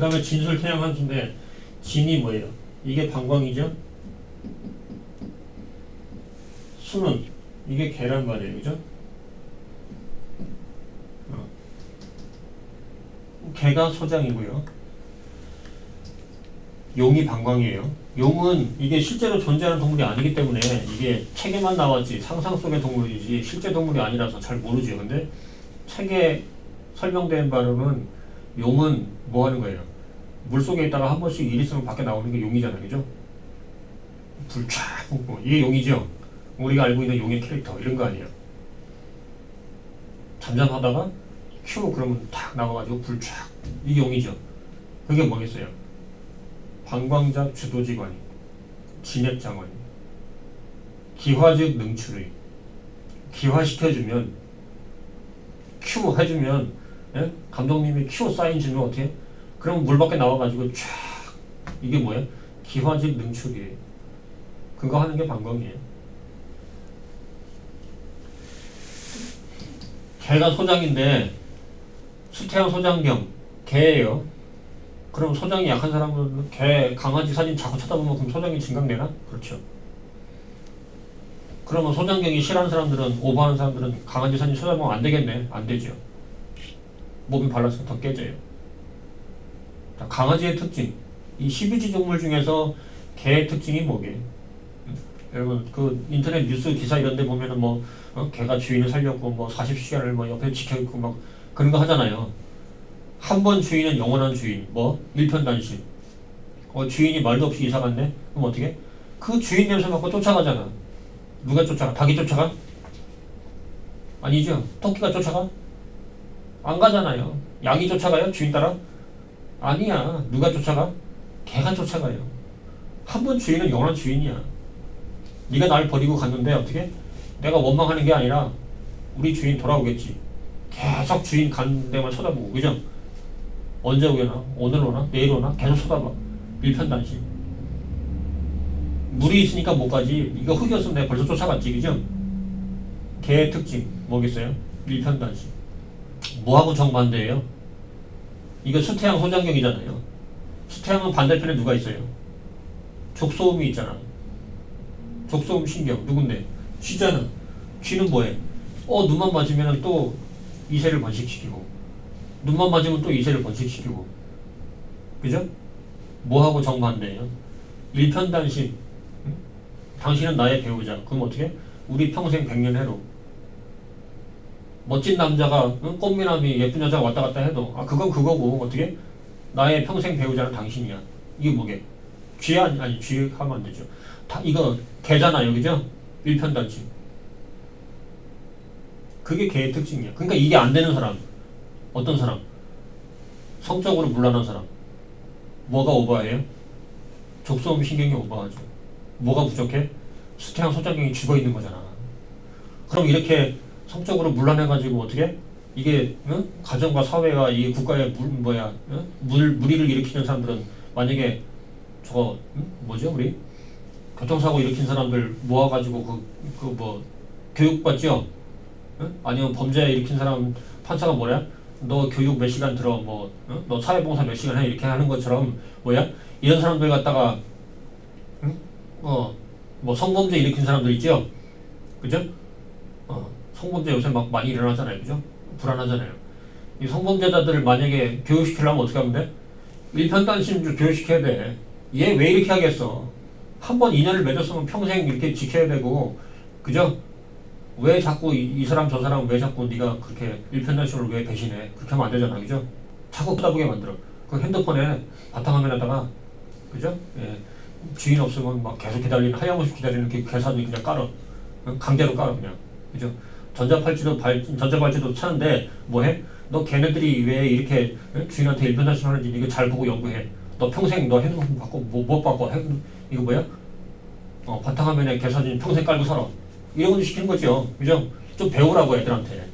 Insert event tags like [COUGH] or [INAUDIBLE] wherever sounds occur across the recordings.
그 다음에 진술 태양 함수인데 진이 뭐예요? 이게 방광이죠? 수는 이게 개란 말이에요. 그죠? 어. 개가 소장이고요. 용이 방광이에요. 용은 이게 실제로 존재하는 동물이 아니기 때문에 이게 책에만 나왔지 상상 속의 동물이지 실제 동물이 아니라서 잘 모르죠. 근데 책에 설명된 바로는 용은 뭐 하는 거예요? 물 속에 있다가 한 번씩 일 있으면 밖에 나오는 게 용이잖아요. 그죠? 불쫙 뿜고 이게 용이죠. 우리가 알고 있는 용의 캐릭터 이런 거 아니에요. 잠잠하다가 큐 그러면 탁 나와가지고 불 쫙 이게 용이죠. 그게 뭐겠어요? 방광자 주도지관이 진액장관이 기화즉 능출의 기화시켜주면 큐 해주면 예? 감독님이 큐 사인 주면 어떻게? 그럼 물 밖에 나와가지고 쫙 이게 뭐야? 기화즉 능출이에요. 그거 하는 게 방광이에요. 개가 소장인데 수태양 소장경 개예요. 그럼 소장이 약한 사람은 개 강아지 사진 자꾸 쳐다보면 그럼 소장이 증강되나? 그렇죠. 그러면 소장경이 싫어하는 사람들은 오버하는 사람들은 강아지 사진 쳐다보면 안 되겠네. 안 되죠. 몸이 발랐으면 더 깨져요. 자, 강아지의 특징. 이 12지 동물 중에서 개의 특징이 뭐게? 여러분 그 인터넷 뉴스 기사 이런 데 보면은 뭐 어? 개가 주인을 살렸고 뭐 40시간을 뭐 옆에 지켜 있고 막 그런 거 하잖아요. 한 번 주인은 영원한 주인. 뭐 일편단심. 어 주인이 말도 없이 이사 갔네. 그럼 어떻게? 그 주인 냄새 맡고 쫓아가잖아. 누가 쫓아가? 닭이 쫓아가? 아니죠. 토끼가 쫓아가? 안 가잖아요. 양이 쫓아가요? 주인 따라? 아니야. 누가 쫓아가? 개가 쫓아가요. 한 번 주인은 영원한 주인이야. 네가 날 버리고 갔는데 어떻게? 내가 원망하는 게 아니라 우리 주인 돌아오겠지. 계속 주인 간 데만 쳐다보고 그죠? 언제 오려나? 오늘 오나? 내일 오나? 계속 쳐다봐. 일편단심. 물이 있으니까 못 가지. 이거 흙이었으면 내가 벌써 쫓아갔지. 그죠? 개의 특징 뭐겠어요? 일편단심. 뭐하고 정반대예요? 이거 수태양 손장경이잖아요. 수태양은 반대편에 누가 있어요? 족소음이 있잖아. 족소음 신경 누군데? 쥐잖아. 쥐는 뭐해? 어 눈만 맞으면 또 이세를 번식시키고 눈만 맞으면 또 이세를 번식시키고 그죠? 뭐하고 정반대예요? 일편단심 응? 당신은 나의 배우자 그럼 어떻게? 우리 평생 백년 해로 멋진 남자가 응? 꽃미남이 예쁜 여자가 왔다 갔다 해도 아 그건 그거고 어떻게? 나의 평생 배우자는 당신이야 이게 뭐게? 쥐 아니, 아니 쥐 하면 안 되죠 다 이거 개잖아요 그죠? 일편단심 그게 개의 특징이야. 그러니까 이게 안 되는 사람, 어떤 사람? 성적으로 물란한 사람. 뭐가 오버해요? 족소음 신경이 오버하죠. 뭐가 부족해? 수태양 소장경이 죽어 있는 거잖아. 그럼 이렇게 성적으로 물란해가지고 어떻게? 이게 응? 가정과 사회가 이 국가의 물 뭐야 응? 물 무리를 일으키는 사람들은 만약에 저거 응? 뭐죠 우리 교통사고 일으킨 사람들 모아가지고 그 그 뭐 교육받죠? 응? 아니면 범죄 일으킨 사람 판사가 뭐야? 너 교육 몇 시간 들어 뭐, 응? 너 사회봉사 몇 시간 해 이렇게 하는 것처럼 뭐야? 이런 사람들 갖다가 응? 어, 뭐 성범죄 일으킨 사람들 있죠? 그죠? 어, 성범죄 요새 막 많이 일어나잖아요, 그죠? 불안하잖아요. 이 성범죄자들을 만약에 교육시키려면 어떻게 하면 돼? 일편단심 교육시켜야 돼. 얘 왜 이렇게 하겠어? 한 번 인연을 맺었으면 평생 이렇게 지켜야 되고, 그죠? 왜 자꾸 이, 이 사람 저 사람 왜 자꾸 네가 그렇게 일편단심을 왜 배신해? 그렇게 하면 안 되잖아, 그죠? 자꾸 쳐다보게 만들어. 그 핸드폰에 바탕화면에다가 그죠? 예. 주인 없으면 막 계속 기다리는 하염없이 기다리는 그 계산이 그냥 깔아. 어? 강제로 깔아 그냥. 그죠? 전자팔찌도 발 전자발찌도 차는데 뭐해? 너 걔네들이 왜 이렇게 어? 주인한테 일편단심 하는지 이거 잘 보고 연구해. 너 평생 너 핸드폰 바꿔 뭐, 못 바꿔? 핸, 이거 뭐야? 어, 바탕화면에 계산이 평생 깔고 살아. 이런 거 시키는 거죠. 그죠? 좀 배우라고 애들한테.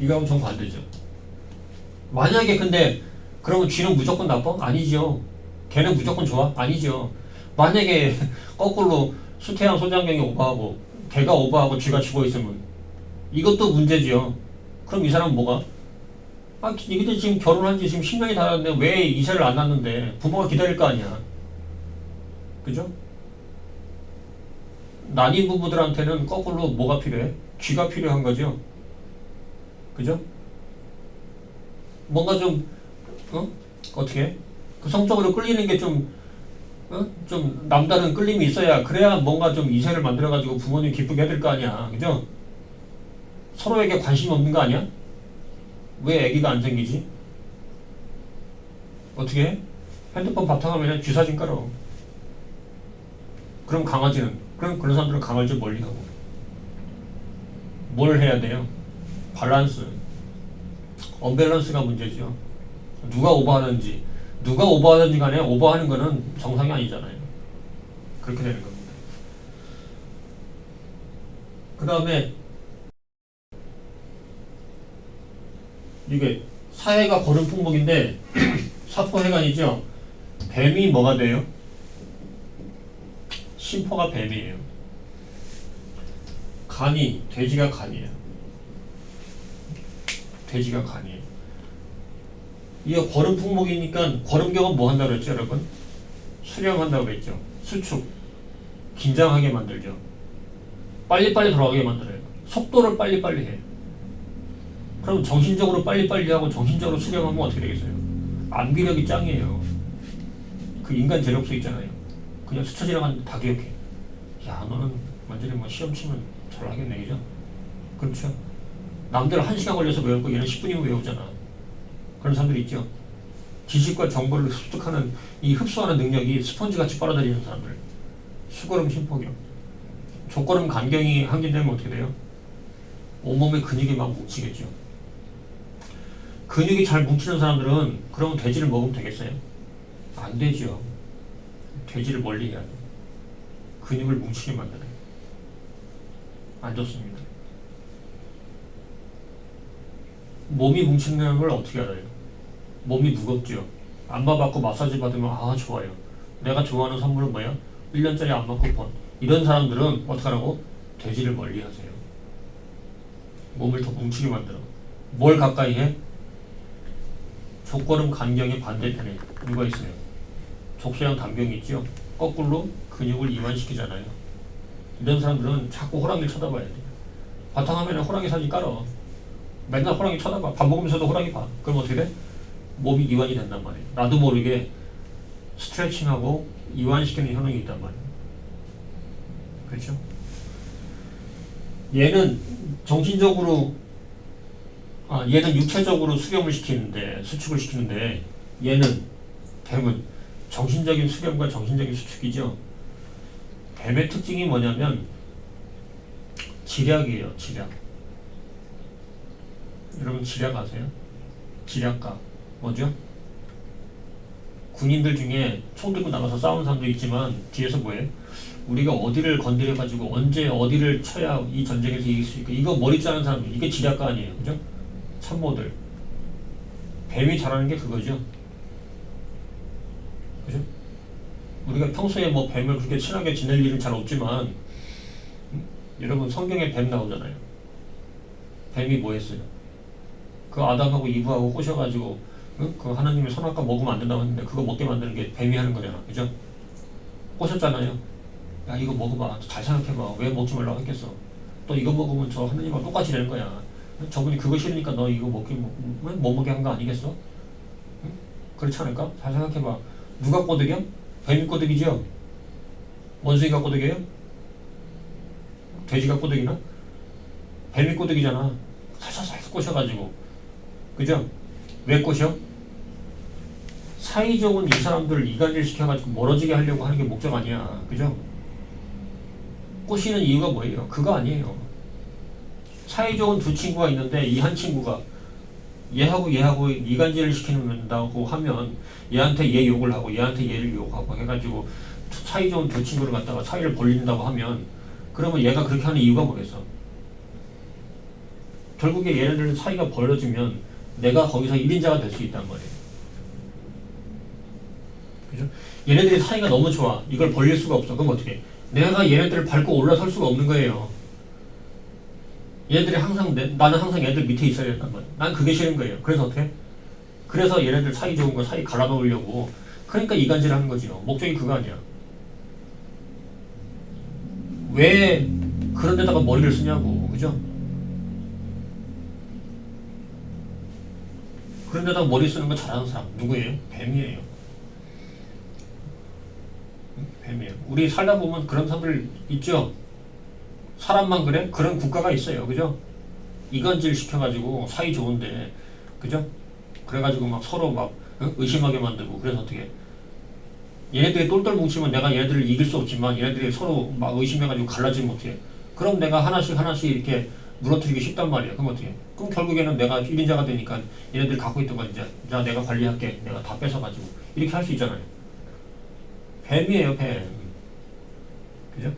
이거하고 정반대죠. 만약에 근데 그러면 쥐는 무조건 나빠? 아니죠. 걔는 무조건 좋아? 아니죠. 만약에 [LAUGHS] 거꾸로 수태양 소장경이 오버하고 걔가 오버하고 쥐가 죽어 있으면 이것도 문제지요. 그럼 이 사람은 뭐가? 아, 니들 지금 결혼한 지 지금 10년이 다 됐는데 왜 이세를 안 낳는데 부모가 기다릴 거 아니야. 그죠? 난임 부부들한테는 거꾸로 뭐가 필요해? 쥐가 필요한 거죠. 그죠? 뭔가 좀, 어? 어떻게? 그 성적으로 끌리는 게 좀, 어? 좀 남다른 끌림이 있어야 그래야 뭔가 좀 이세를 만들어 가지고 부모님 기쁘게 해야 될 거 아니야. 그죠? 서로에게 관심 없는 거 아니야? 왜 아기가 안 생기지? 어떻게 해? 핸드폰 바탕화면에 쥐사진 깔아. 그럼 강아지는? 그럼 그런 사람들은 강아지 멀리 하고. 뭘 해야 돼요? 밸런스. 언밸런스가 문제죠. 누가 오버하는지, 누가 오버하든지 간에 오버하는 거는 정상이 아니잖아요. 그렇게 되는 겁니다. 그 다음에 이게 사회가 거른 품목인데 [CLEARS THROAT] 사포해간이죠. 뱀이 뭐가 돼요? 심포가 뱀이에요. 간이 돼지가 간이에요. 돼지가 간이에요. 이게 거름 품목이니까 거름경은 뭐 한다고 그랬죠, 여러분? 수령한다고 그랬죠. 수축. 긴장하게 만들죠. 빨리빨리 돌아가게 만들어요. 속도를 빨리빨리 해. 그럼 정신적으로 빨리빨리 하고 정신적으로 수령하면 어떻게 되겠어요? 암기력이 짱이에요. 그 인간 재력수 있잖아요. 그냥 스쳐 지나가는데 다 기억해. 야, 너는 완전히 뭐 시험 치면 잘 하겠네, 그죠? 그렇죠? 남들 한 시간 걸려서 외울 거 얘는 10분이면 외우잖아. 그런 사람들 있죠? 지식과 정보를 습득하는 이 흡수하는 능력이 스펀지같이 빨아들이는 사람들. 수거름 심포경. 조거름 간경이 항진되면 어떻게 돼요? 온몸의 근육이 막 뭉치겠죠. 근육이 잘 뭉치는 사람들은 그러면 돼지를 먹으면 되겠어요? 안 되죠. 돼지를 멀리 해야 돼. 근육을 뭉치게 만드는. 안 좋습니다. 몸이 뭉치는 걸 어떻게 알아요? 몸이 무겁죠. 안마 받고 마사지 받으면 아 좋아요. 내가 좋아하는 선물은 뭐야? 1년짜리 안마 쿠폰. 이런 사람들은 어떡하라고? 돼지를 멀리 하세요. 몸을 더 뭉치게 만들어. 뭘 가까이 해? 족걸음 간경의 반대편에 누가 있어요? 족쇄형 담경이 있죠? 거꾸로 근육을 이완시키잖아요. 이런 사람들은 자꾸 호랑이를 쳐다봐야 돼. 바탕화면에 호랑이 사진 깔아. 맨날 호랑이 쳐다봐. 밥 먹으면서도 호랑이 봐. 그럼 어떻게 돼? 몸이 이완이 된단 말이에요. 나도 모르게 스트레칭하고 이완시키는 효능이 있단 말이에요. 그렇죠? 얘는 정신적으로 아 얘는 육체적으로 수렴을 시키는데 수축을 시키는데 얘는 뱀은 정신적인 수렴과 정신적인 수축이죠. 뱀의 특징이 뭐냐면 지략이에요. 지략. 여러분 지략 아세요? 지략가 뭐죠? 군인들 중에 총 들고 나가서 싸우는 사람도 있지만 뒤에서 뭐예요? 우리가 어디를 건드려 가지고 언제 어디를 쳐야 이 전쟁에서 이길 수 있고 이거 머리 짜는 사람들 이게 지략가 아니에요, 그죠? 참모들 뱀이 잘하는 게 그거죠, 그죠? 우리가 평소에 뭐 뱀을 그렇게 친하게 지낼 일은 잘 없지만 음? 여러분 성경에 뱀 나오잖아요. 뱀이 뭐 했어요? 그 아담하고 이브하고 꼬셔가지고 응? 그 하나님의 선악과 먹으면 안 된다고 했는데 그거 먹게 만드는 게 뱀이 하는 거잖아, 그죠? 꼬셨잖아요. 야 이거 먹어봐, 잘 생각해봐. 왜 먹지 말라고 했겠어? 또 이거 먹으면 저 하나님과 똑같이 되는 거야. 응? 저분이 그거 싫으니까 너 이거 먹기 못, 못 먹게 한 거 아니겠어? 응? 그렇지 않을까? 잘 생각해봐. 누가 꼬드겨? 뱀이 꼬드기죠? 원숭이가 꼬드겨요? 돼지가 꼬드기나? 뱀이 꼬드기잖아. 살살살 꼬셔가지고. 그죠? 왜 꼬셔? 사이적은 이 사람들을 이간질 시켜가지고 멀어지게 하려고 하는 게 목적 아니야. 그죠? 꼬시는 이유가 뭐예요? 그거 아니에요. 사이적은 두 친구가 있는데 이 한 친구가 얘하고 얘하고 이간질을 시키는다고 하면 얘한테 얘 욕을 하고 얘한테 얘를 욕하고 해가지고 사이 좋은 두 친구를 갖다가 사이를 벌린다고 하면 그러면 얘가 그렇게 하는 이유가 뭐겠어? 결국에 얘네들 사이가 벌어지면 내가 거기서 1인자가 될 수 있단 말이에요. 그죠? 얘네들이 사이가 너무 좋아. 이걸 벌릴 수가 없어. 그럼 어떻게? 해? 내가 얘네들을 밟고 올라설 수가 없는 거예요. 얘들이 항상 내, 나는 항상 얘들 밑에 있어야 된단 말이야. 난 그게 싫은 거예요. 그래서 어떻게? 그래서 얘네들 사이 좋은 거 사이 갈라놓으려고 그러니까 이간질 하는 거지요. 목적이 그거 아니야. 왜 그런 데다가 머리를 쓰냐고. 그죠? 그런 데다가 머리 쓰는 거 잘하는 사람 누구예요? 뱀이에요. 뱀이에요. 우리 살다 보면 그런 사람들 있죠? 사람만 그래? 그런 국가가 있어요. 그죠? 이간질 시켜가지고 사이 좋은데, 그죠? 그래가지고 막 서로 막 어? 의심하게 만들고 그래서 어떻게 얘네들이 똘똘 뭉치면 내가 얘네들을 이길 수 없지만 얘네들이 서로 막 의심해가지고 갈라지면 어떻게 그럼 내가 하나씩 하나씩 이렇게 무너뜨리기 쉽단 말이야 그럼 어떻게 그럼 결국에는 내가 1인자가 되니까 얘네들 갖고 있던 거 이제 자 내가 관리할게 내가 다 뺏어가지고 이렇게 할 수 있잖아요 뱀이에요 뱀 그죠?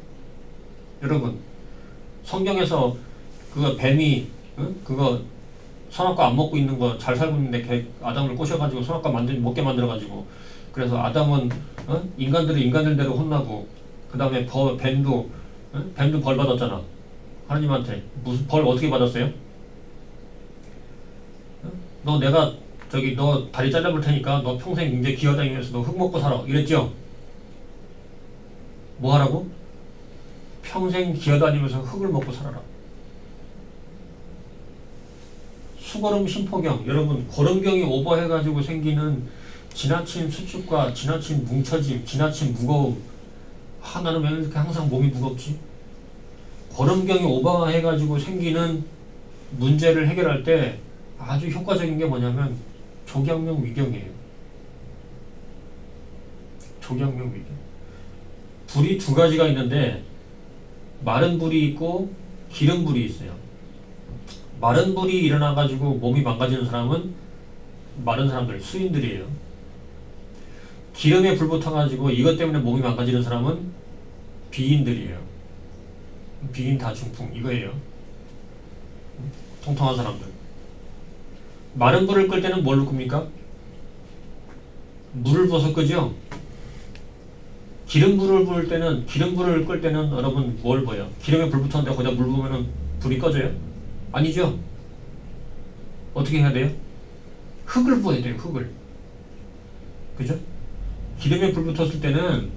여러분 성경에서 그거 뱀이 응? 그거 선악과 안 먹고 있는 거 잘 살고 있는데 걔 아담을 꼬셔가지고 선악과 만들 먹게 만들어가지고 그래서 아담은 어? 인간들을 인간들대로 혼나고 그 다음에 벌 뱀도 어? 뱀도 벌 받았잖아 하나님한테 무슨 벌 어떻게 받았어요? 어? 너 내가 저기 너 다리 잘라볼 테니까 너 평생 이제 기어다니면서 너 흙 먹고 살아 이랬죠? 뭐 하라고? 평생 기어다니면서 흙을 먹고 살아라. 수거름 심포경 여러분 거름경이 오버해가지고 생기는 지나친 수축과 지나친 뭉쳐짐 지나친 무거움 아 나는 왜 이렇게 항상 몸이 무겁지 거름경이 오버해가지고 생기는 문제를 해결할 때 아주 효과적인 게 뭐냐면 조경명 위경이에요 조경명 위경 불이 두 가지가 있는데 마른 불이 있고 기름 불이 있어요 마른 불이 일어나가지고 몸이 망가지는 사람은 마른 사람들, 수인들이에요. 기름에 불 붙어가지고 이것 때문에 몸이 망가지는 사람은 비인들이에요. 비인 다중풍 이거예요. 통통한 사람들. 마른 불을 끌 때는 뭘로 끕니까? 물을 부어서 끄죠. 기름 불을 부을 때는 기름 불을 끌 때는 여러분 뭘 보여? 기름에 불 붙었는데 거기다 물 부으면 불이 꺼져요? 아니죠. 어떻게 해야 돼요? 흙을 부어야 돼요. 흙을. 그죠? 기름에 불 붙었을 때는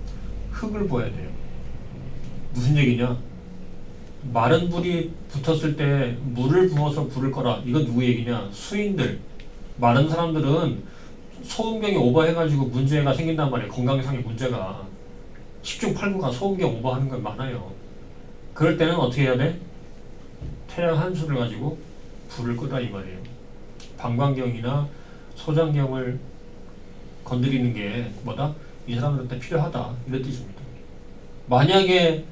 흙을 부어야 돼요. 무슨 얘기냐? 마른 불이 붙었을 때 물을 부어서 불을 꺼라. 이거 누구 얘기냐? 수인들. 마른 사람들은 소음경이 오버해가지고 문제가 생긴단 말이에요. 건강상의 문제가. 10중 8구가 소음경 오버하는 건 많아요. 그럴 때는 어떻게 해야 돼? 태양 한 수를 가지고 불을 끄다 이 말이에요. 방광경이나 소장경을 건드리는 게 뭐다? 이 사람들한테 필요하다 이런 뜻입니다. 만약에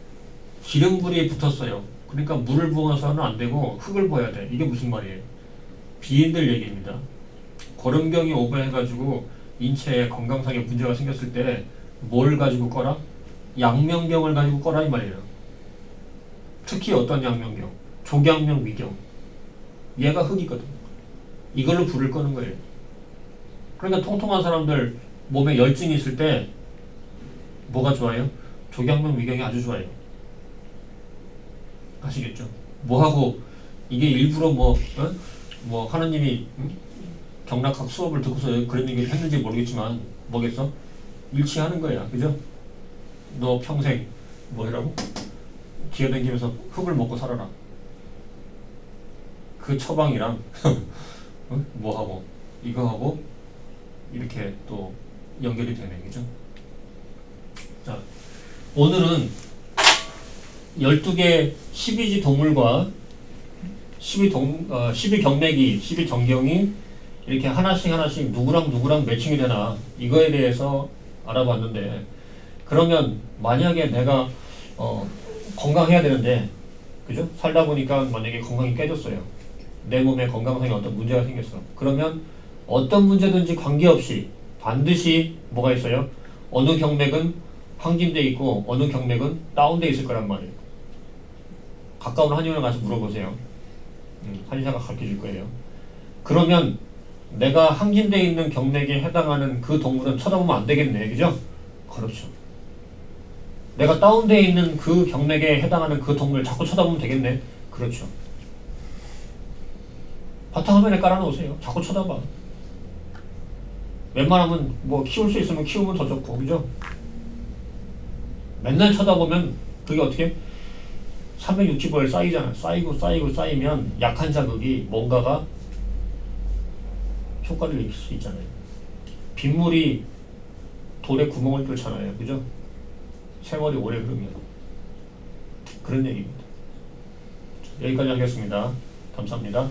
기름불이 붙었어요. 그러니까 물을 부어서는 안 되고 흙을 부어야 돼. 이게 무슨 말이에요? 비인들 얘기입니다. 거름경이 오버해가지고 인체에 건강상에 문제가 생겼을 때 뭘 가지고 꺼라? 양명경을 가지고 꺼라 이 말이에요. 특히 어떤 양명경? 조경명 위경. 얘가 흙이거든. 이걸로 불을 끄는 거예요. 그러니까 통통한 사람들 몸에 열증이 있을 때 뭐가 좋아요? 조경명 위경이 아주 좋아요. 아시겠죠? 뭐 하고 이게 일부러 뭐, 어? 뭐 하나님이 응? 경락학 수업을 듣고서 그런 얘기를 했는지 모르겠지만 뭐겠어? 일치하는 거야. 그죠? 너 평생 뭐라고? 기어다니면서 흙을 먹고 살아라. 그 처방이랑 [LAUGHS] 어? 뭐 하고 이거 하고 이렇게 또 연결이 되네 그죠? 자 오늘은 12개 12지 동물과 12 동 어, 12 경맥이 12정경이 이렇게 하나씩 하나씩 누구랑 누구랑 매칭이 되나 이거에 대해서 알아봤는데 그러면 만약에 내가 어, 건강해야 되는데 그죠? 살다 보니까 만약에 건강이 깨졌어요. 내 몸에 건강상에 어떤 문제가 생겼어. 그러면 어떤 문제든지 관계없이 반드시 뭐가 있어요? 어느 경맥은 항진돼 있고 어느 경맥은 다운돼 있을 거란 말이에요. 가까운 한의원에 가서 물어보세요. 음, 한의사가 가르쳐 줄 거예요. 그러면 내가 항진돼 있는 경맥에 해당하는 그 동물은 쳐다보면 안 되겠네. 그죠? 그렇죠. 내가 다운돼 있는 그 경맥에 해당하는 그 동물 자꾸 쳐다보면 되겠네. 그렇죠. 바탕화면에 깔아놓으세요. 자꾸 쳐다봐. 웬만하면 뭐 키울 수 있으면 키우면 더 좋고 그죠? 맨날 쳐다보면 그게 어떻게 365일 쌓이잖아. 쌓이고 쌓이고 쌓이면 약한 자극이 뭔가가 효과를 일으킬 수 있잖아요. 빗물이 돌에 구멍을 뚫잖아요. 그죠? 세월이 오래 흐르면 그런 얘기입니다. 여기까지 하겠습니다. 감사합니다.